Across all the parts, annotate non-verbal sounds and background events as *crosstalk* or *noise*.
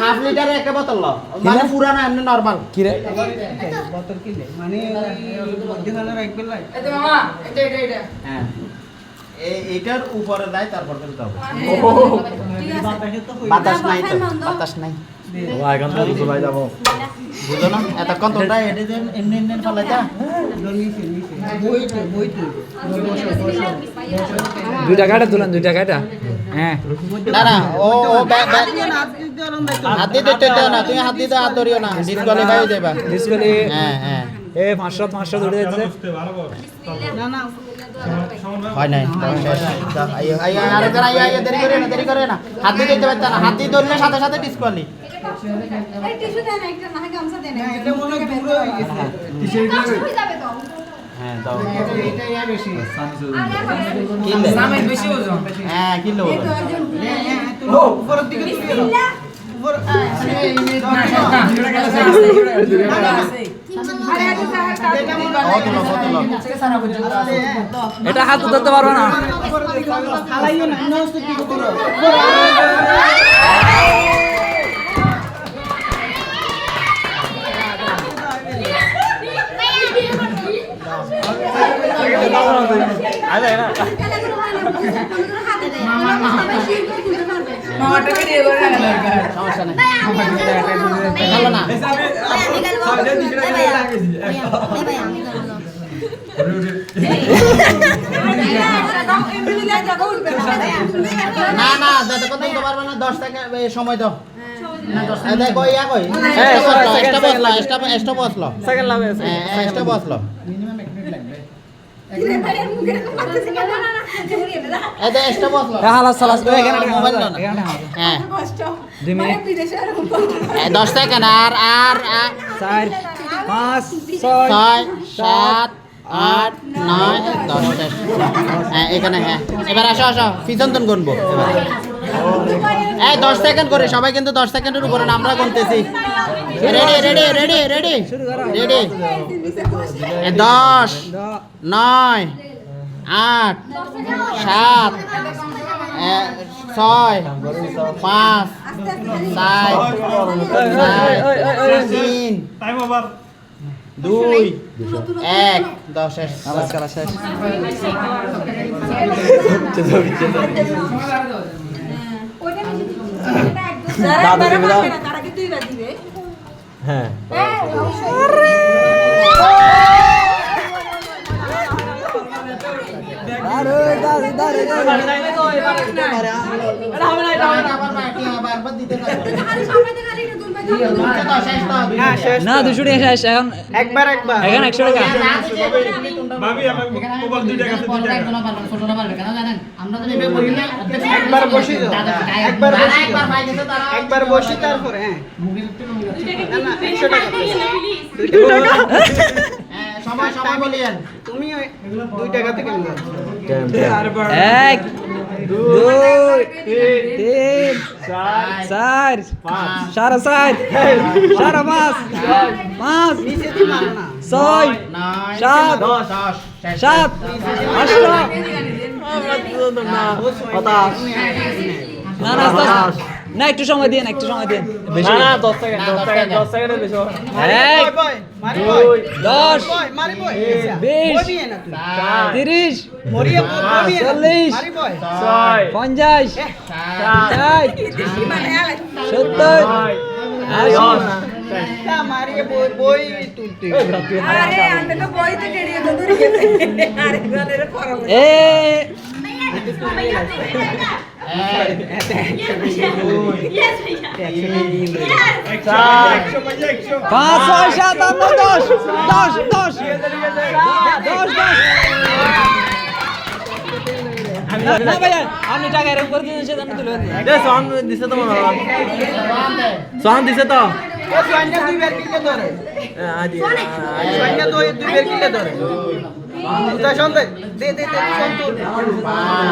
Half লিটারের একটা বোতল ল। মানে পুরানো এমনি নরমাল কি রে? বোতল কিনলে মানে মধ্যখানে রাখবে লাই? হ্যাঁ। এ- উপরে দেয় তারপর ফেলতে হবে। বাতাসে তো হইবে। বাতাস নাই তো বাতাস নাই। বুঝো না এতক্ষণ তোমরা এটি এমনি এমনি ফেলাইতা? দুইটা কাটা তুলেন দুইটা কাটা। হ্যাঁ। না না ও ও হাত দিয়ে না, দিয়ে তুমি হাত দিতে হাত ধরিও না। ডিসকোয়ালিফাই হয়ে যাবা হ্যাঁ হ্যাঁ। এ পাঁচশো পাঁচশো ধরে যাচ্ছে। না, না, হয় নাই। দাও, শেষ দাও, আইয়ো আইয়ো আরেকজন আইয়ো আইয়ো দেরি করে না দেরি করে না। হাত দিয়ে দিতে পারতা না। হাত দিয়ে ধরলে সাথে সাথে ডিসকোয়ালি না, এটা মনে হয় দূরে হয়ে গেছে। হ্যাঁ দাও এটা ইয়া বেশি। হ্যাঁ হ্যাঁ, হ্যাঁ, উপরের দিকে উপর- হাত ধরতে পারব না সমস্যা নেই ভালো না না না যতক্ষণ দিতে পারবে না দশ টাকা সময় দাও ইয়া হ্যাঁ, এক্সট্রা বসল সেকেন্ড হ্যাঁ এক্সট্রা বসল হ্যাঁ দুই মিনিট দশ সেকেন্ড আর আর আর। চার পাঁচ ছয় ছয় সাত আট নয় দশ হ্যাঁ এখানে হ্যাঁ। এবার আসো আসো। পিছন গুনবো। এবার এই দশ সেকেন্ড করে সবাই কিন্তু দশ সেকেন্ডের উপরে না, আমরা গুনতেছি ready ready ready ready ready দশ নয় আট সাত এ, ছয় পাঁচ চার তিন দুই এক দশ শেষ। হালাস খেলা শেষ। *laughs* হ্যাঁ। দশ শেষ তো। হ্যাঁ, না দুশো টাকা শেষ এখন একবার একবার। এখন একশো টাকা। একবার বসে যাও একবার বসে যাও। একবার বসে তারপরে হ্যাঁ। *laughs* বলিয়েন। তুমি দুই টাকা থেকে। এক দুই তিন চার সাড়ে চার সাড়ে পাঁচ পাঁচ ছয় সাত। সাত আটশো না না না একটু সময় দিন একটু সময় দিন বেশি না, দশ সেকেন্ড। এক বয়, বয়, মারি বয়। দশ বয়, মারি বয়। বিশ, বয় বিয়ে না তুই। চার, তিরিশ মরিয়ে বয়, বয় বিয়ে না। চল্লিশ, মারি বয়। ছয়, পঞ্চাশ সাত, ষাট সত্তর আশি তা মারিয়ে বয়, বয় তুলতে হবে। এ এক, চার, পাঁচ ছয় সাত আট নয় দশ দশ দশ দশ দশ না ভাইয়া আপনি টাকা এরকম করে দিয়েছেন সেটা আমি তুলে দিই। One they. এ সোয়াইনা দুই বের কিলে ধরে। সোয়াইনা দুই- দুই বের কিলে ধরে। সন্তাস, সন্তাস। দে, দে, দে, সন্তুর।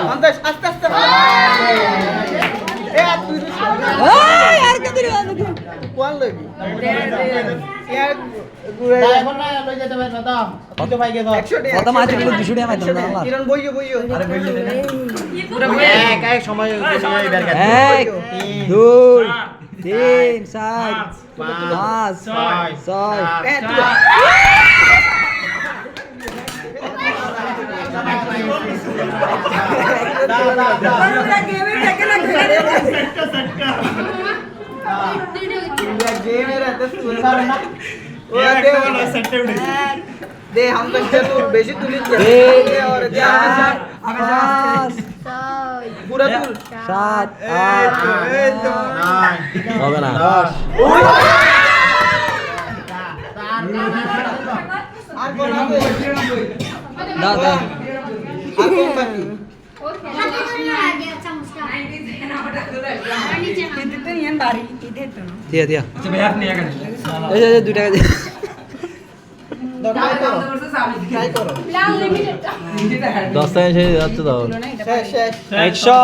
সন্তাস, আস্তে, আস্তে। এ, তুই এই, আর ইয়ার এখন না লই যেতে কত পাই গেছ। কত মাছ কিলো দুশো টাকা মাছ না কিরণ বইও বইও। এক এক সময় সময় বের কর এক দুই তিন চার পাঁচ ছয় ছয় দে হাম তো তো বেশি তুলিস আর দে পুরা দুই টাকা দশ টাকা শেষ যাচ্ছে তো একশো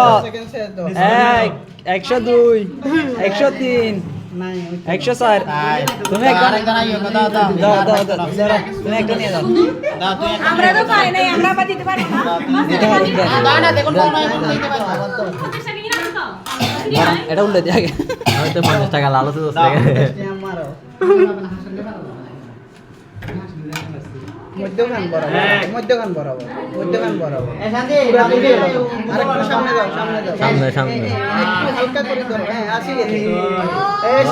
এক একশো দুই একশো তিন একশো চার তুমি একটা দাও দাও দাও দাও দাও, তুমি একটা নিয়ে যাও দাও তুই একটা আমরা তো পাই নাই আমরা আবার দিতে পারি না দিতে পারো, দিতে পারো। দাও না দেখুন কোন এখন দিতে পারবে এটা উল্টে দিয়ে আগে হয়তো পঞ্চাশ টাকা লাল আছে দশ টাকা মধ্যখান বরাবর মধ্যখান বরাবর মধ্যখান বরাবর দাও। আরেকটু সামনে যাও সামনে যাও সামনে সামনে একটু হালকা করে ধরো হ্যাঁ আসি গেছে ও, এই